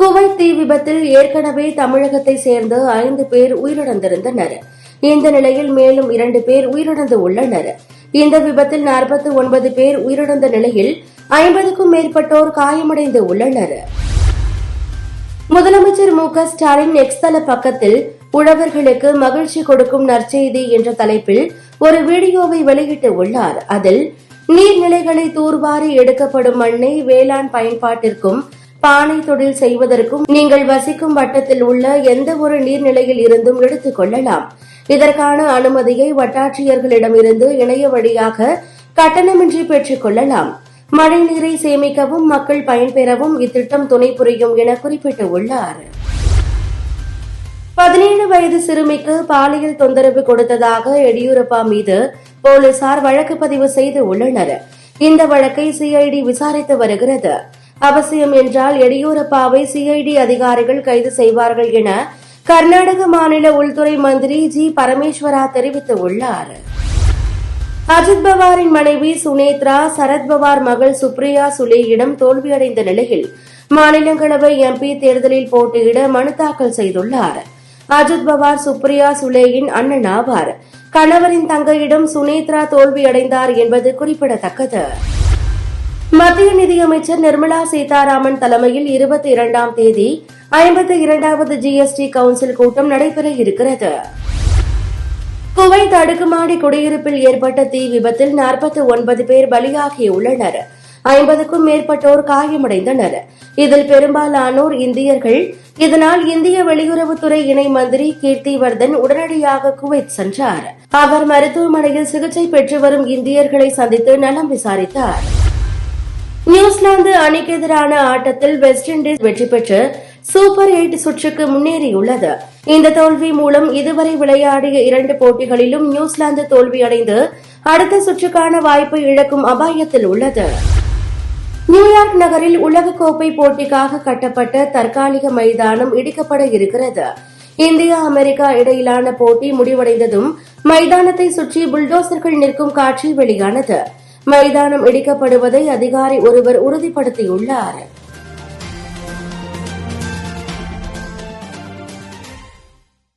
Kuwait தீ விபத்தில் ஏற்கனவே தமிழகத்தை சேர்ந்த ஐந்து பேர் உயிரிழந்திருந்தனர். இந்த நிலையில் மேலும் இரண்டு பேர் உயிரிழந்து உள்ளனர். இந்த விபத்தில் நாற்பத்தி ஒன்பது பேர் உயிரிழந்த நிலையில் ஐம்பதுக்கும் மேற்பட்டோர் காயமடைந்து உள்ளனர். முதலமைச்சர் மு க ஸ்டாலின் எக்ஸ் தள பக்கத்தில் உழவர்களுக்கு மகிழ்ச்சி கொடுக்கும் நற்செய்தி என்ற தலைப்பில் ஒரு வீடியோவை வெளியிட்டு உள்ளார். அதில் நீர்நிலைகளை தூர்வாரி எடுக்கப்படும் மண்ணை வேளாண் பயன்பாட்டிற்கும் பானை தொழில் செய்வதற்கும் நீங்கள் வசிக்கும் வட்டத்தில் உள்ள எந்த ஒரு நீர்நிலையில் இருந்தும் எடுத்துக் கொள்ளலாம். இதற்கான அனுமதியை வட்டாட்சியர்களிடமிருந்து இணைய வழியாக கட்டணமின்றி பெற்றுக் கொள்ளலாம். மழைநீரை சேமிக்கவும் மக்கள் பயன்பெறவும் இத்திட்டம் துணை புரியும் என குறிப்பிட்டுள்ளாா் பதினேழு வயது சிறுமிக்கு பாலியல் தொந்தரவு கொடுத்ததாக எடியூரப்பா மீது போலீசார் வழக்கு பதிவு செய்து உள்ளனர். இந்த வழக்கை சிஐடி விசாரித்து வருகிறது. அவசியம் என்றால் எடியூரப்பாவை சிஐடி அதிகாரிகள் கைது செய்வார்கள் என கர்நாடக மாநில உள்துறை மந்திரி ஜி. பரமேஸ்வரா தெரிவித்துள்ளார் அஜித் பவாரின் மனைவி சுனேத்ரா சரத்பவார் மகள் சுப்ரியா சுலேயிடம் தோல்வியடைந்த நிலையில் மாநிலங்களவை எம்பி தேர்தலில் போட்டியிட மனு தாக்கல் செய்துள்ளார். அஜித் பவார் சுப்ரியா சுலேயின் அண்ணன் ஆவார். கணவரின் தங்கையிடம் சுனேத்ரா தோல்வியடைந்தார் என்பது குறிப்பிடத்தக்கது. மத்திய நிதியமைச்சர் நிர்மலா சீதாராமன் தலைமையில் இருபத்தி இரண்டாம் தேதி ஐம்பத்தி இரண்டாவது ஜிஎஸ்டி கவுன்சில் கூட்டம் நடைபெற இருக்கிறது. குவைத் அடுக்குமாடி குடியிருப்பில் ஏற்பட்ட தீ விபத்தில் நாற்பத்தி ஒன்பது பேர் பலியாகியுள்ளனர். ஐம்பதுக்கும் மேற்பட்டோர் காயமடைந்தனர். இதில் பெரும்பாலானோர் இந்தியர்கள். இதனால் இந்திய வெளியுறவுத்துறை இணை மந்திரி கீர்த்திவர்தன் உடனடியாக குவைத் சென்றார். அவர் மருத்துவமனையில் சிகிச்சை பெற்று வரும் இந்தியர்களை சந்தித்து நலம் விசாரித்தார். நியூசிலாந்து அணிக்கு எதிரான ஆட்டத்தில் வெஸ்ட் இண்டீஸ் வெற்றி பெற்று சூப்பர் எயிட் சுற்றுக்கு முன்னேறியுள்ளது. இந்த தோல்வி மூலம் இதுவரை விளையாடிய இரண்டு போட்டிகளிலும் நியூசிலாந்து தோல்வியடைந்து அடுத்த சுற்றுக்கான வாய்ப்பை இழக்கும் அபாயத்தில் உள்ளது. நியூயார்க் நகரில் உலகக்கோப்பை போட்டிக்காக கட்டப்பட்ட தற்காலிக மைதானம் இடிக்கப்பட இருக்கிறது. இந்தியா அமெரிக்கா இடையிலான போட்டி முடிவடைந்ததும் மைதானத்தை சுற்றி புல்டோசர்கள் நிற்கும் காட்சி வெளியானது. மைதானம் இடிக்கப்படுவதை அதிகாரி ஒருவர் உறுதிப்படுத்தியுள்ளார்.